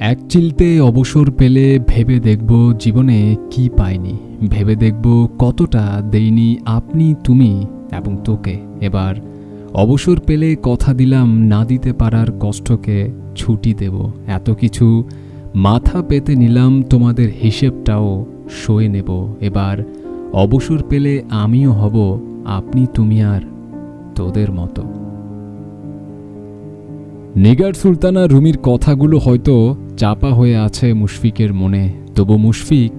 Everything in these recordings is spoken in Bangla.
এক চিলতে অবসর পেলে ভেবে দেখব জীবনে কি পাইনি। ভেবে দেখব কতটা দেইনি আপনি, তুমি এবং তোকে। এবার অবসর পেলে কথা দিলাম না দিতে পারার কষ্টকে ছুটি দেব। এত কিছু মাথা পেতে নিলাম তোমাদের হিসেবটাও সয়ে নেব। এবার অবসর পেলে আমিও হব আপনি, তুমি আর তোদের মতো। নিগার সুলতানা রুমির কথাগুলো হয়তো চাপা হয়ে আছে মুশফিকের মনে। তবু মুশফিক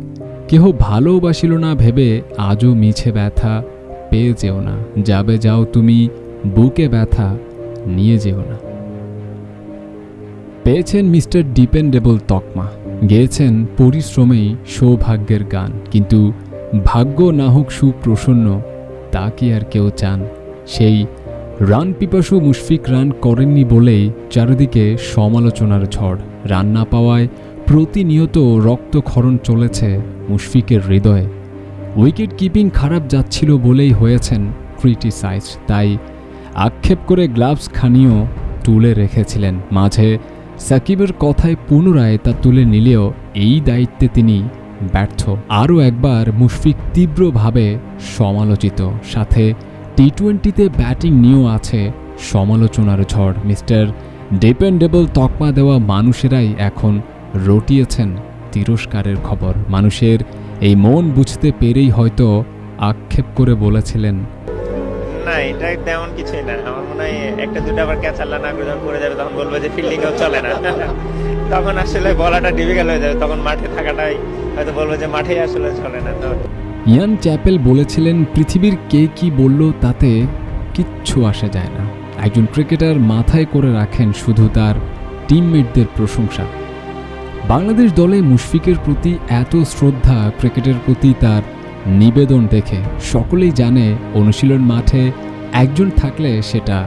কেহ ভালোবাসিল না ভেবে আজও মিছে ব্যথা পেয়ে যেও না। যাবে যাও তুমি, বুকে ব্যথা নিয়ে যেও না। পেয়েছেন মিস্টার ডিপেন্ডেবল তকমা। গেয়েছেন পরিশ্রমেই সৌভাগ্যের গান। কিন্তু ভাগ্য না হোক সুপ্রসন্ন, তা কি আর কেউ চান? সেই রান পিপাসু মুশফিক রান করেননি বলেই চারিদিকে সমালোচনার ঝড়। রান না পাওয়ায় প্রতিনিয়ত রক্তক্ষরণ চলেছে মুশফিকের হৃদয়ে। উইকেট কিপিং খারাপ যাচ্ছিল বলেই হয়েছেন ক্রিটিসাইজ, তাই আক্ষেপ করে গ্লাভস খানিও তুলে রেখেছিলেন। মাঝে সাকিবের কথায় পুনরায় তা তুলে নিলেও এই দায়িত্বে তিনি ব্যর্থ। আরও একবার মুশফিক তীব্রভাবে সমালোচিত। সাথে টি টোয়েন্টিতে ব্যাটিং নিয়েও আছে। সমালোচনার ঝড় মিস্টার ডিপেন্ডেবল তকমা দেওয়া মানুষেরাই এখন রটিয়েছেন তিরস্কারের খবর। মানুষের এই মন বুঝতে পেরেই হয়তো আক্ষেপ করে বলেছিলেন। না, এটা তেমন কিছুই না। আমার মনে হয় একটা দুটো আবার ক্যাচ আল্লাহ না যাবে তখন বলব যে ফিল্ডিংও চলে না। তখন আসলে বলাটা ডিফিকাল্ট হয়ে যাবে। তখন মাঠে থাকাটাই হয়তো বলবে যে মাঠেই আসলে চলে না। তো ইয়ান চ্যাপেল বলেছিলেন, পৃথিবীর কে কি বলল তাতে কিচ্ছু আসে যায় না। একজন ক্রিকেটার মাথায় করে রাখেন শুধু তার টিমমেটদের প্রশংসা। বাংলাদেশ দলে মুশফিকের প্রতি এত শ্রদ্ধা, ক্রিকেটের প্রতি তার নিবেদন দেখে সকলেই জানে, অনুশীলন মাঠে একজন থাকলে সেটা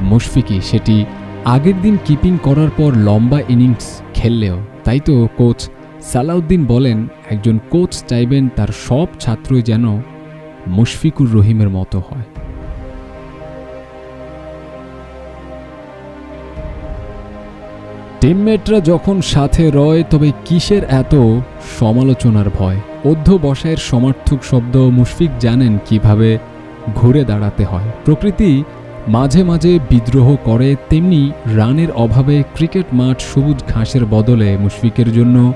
মুশফিকই। সেটি আগের দিন কিপিং করার পর লম্বা ইনিংস খেললেও, তাই তো কোচ সালাউদ্দিন বলেন একজন কোচ চাইবেন তার সব ছাত্রই যেন মুশফিকুর রহিমের মতো হয়। টিমমেটরা যখন সাথে রয়, তবে কিসের এত সমালোচনার ভয়? অধ্যবসায়ের সমার্থক শব্দ মুশফিক জানেন কীভাবে ঘুরে দাঁড়াতে হয়। প্রকৃতি মাঝে মাঝে বিদ্রোহ করে, তেমনি রানের অভাবে ক্রিকেট মাঠ সবুজ ঘাসের বদলে মুশফিকের জন্য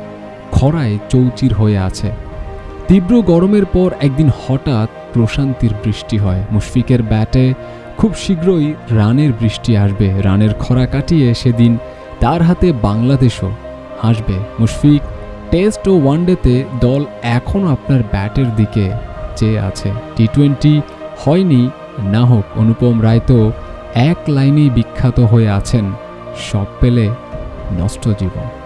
খরায় চৌচির হয়ে আছে। তীব্র গরমের পর একদিন হঠাৎ প্রশান্তির বৃষ্টি হয়। মুশফিকের ব্যাটে খুব শীঘ্রই রানের বৃষ্টি আসবে। রানের খরা কাটিয়ে সেদিন তার হাতে বাংলাদেশও হাসবে মুশফিক টেস্ট ও ওয়ানডেতে দল এখনও আপনার ব্যাটের দিকে চেয়ে আছে। টি টোয়েন্টি হয়নি, না হোক অনুপম রায় তো এক লাইনেই বিখ্যাত হয়ে আছেন সব পেলে নষ্ট জীবন।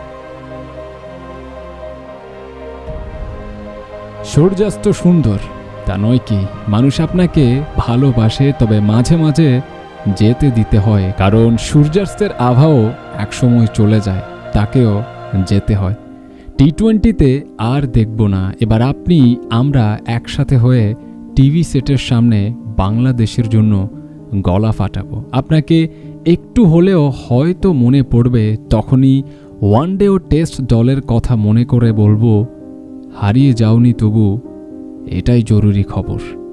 সূর্যাস্ত সুন্দর। তা নয় কি, মানুষ আপনাকে ভালোবাসে, তবে মাঝে মাঝে যেতে দিতে হয়, কারণ সূর্যাস্তের আভাও একসময় চলে যায়, তাকেও যেতে হয়। টি টোয়েন্টিতে আর দেখব না, এবার আপনি, আমরা একসাথে হয়ে টিভি সেটের সামনে বাংলাদেশের জন্য গলা ফাটাবো। আপনাকে একটু হলেও হয়তো মনে পড়বে, তখনই ওয়ান ডে ও টেস্ট দলের কথা মনে করে বলব হারিয়ে যাওনি তবু এটাই জরুরি খবর।